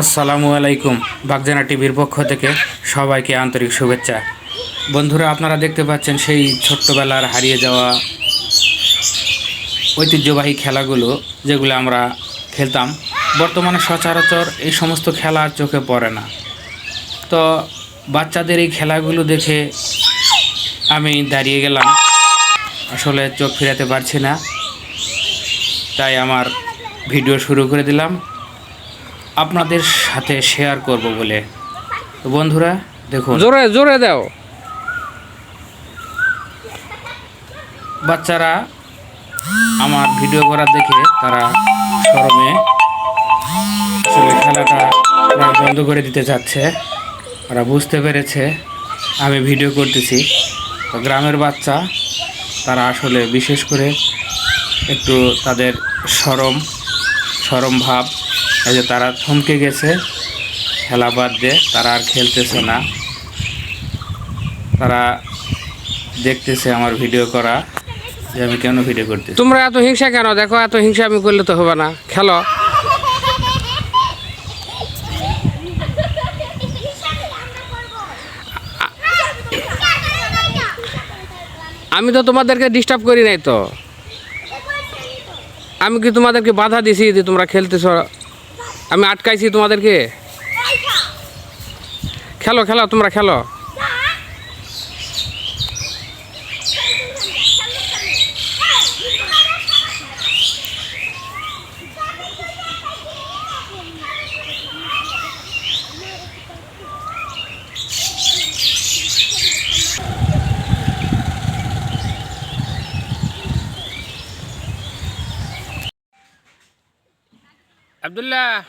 আসসালামু আলাইকুম, বাগজানা টিভির পক্ষ থেকে সবাইকে আন্তরিক শুভেচ্ছা। বন্ধুরা, আপনারা দেখতে পাচ্ছেন সেই ছোট্টবেলার হারিয়ে যাওয়া ঐতিহ্যবাহী খেলাগুলো, যেগুলো আমরা খেলতাম। বর্তমানে সচরাচর এই সমস্ত খেলা আর চোখে পড়ে না। তো বাচ্চাদের এই খেলাগুলো দেখে আমি দাঁড়িয়ে গেলাম। আসলে চোখ ফিরাতে পারছি না, তাই আমার ভিডিও শুরু করে দিলাম। আপনাদের সাথে শেয়ার করব বলে। তো বন্ধুরা দেখুন। জোরে জোরে দাও। বাচ্চারা আমার ভিডিও করা দেখে তারা শরমে আসলে খেলাটা প্রায় বন্ধ করে দিতে চাচ্ছে। ওরা বুঝতে পেরেছে আমি ভিডিও করতেছি। তো গ্রামের বাচ্চা তারা আসলে বিশেষ করে একটু তাদের সরম সরম ভাব এই যে তারা থমকে গেছে, খেলা বাদ দিয়ে তারা আর খেলতেছে না। তারা দেখতেছে আমার ভিডিও করা যে আমি কেন ভিডিও করতেছি। তোমরা এত হিংসা কেন? দেখো, এত হিংসা আমি করলে তো হবে না। খেলো। আমি তো তোমাদেরকে ডিস্টার্ব করি নাই তো। আমি কি তোমাদেরকে বাধা দিছি যে তোমরা খেলতেছ আমি আটকাইছি তোমাদেরকে। খেলো খেলো তোমরা খেলো। عبد الله.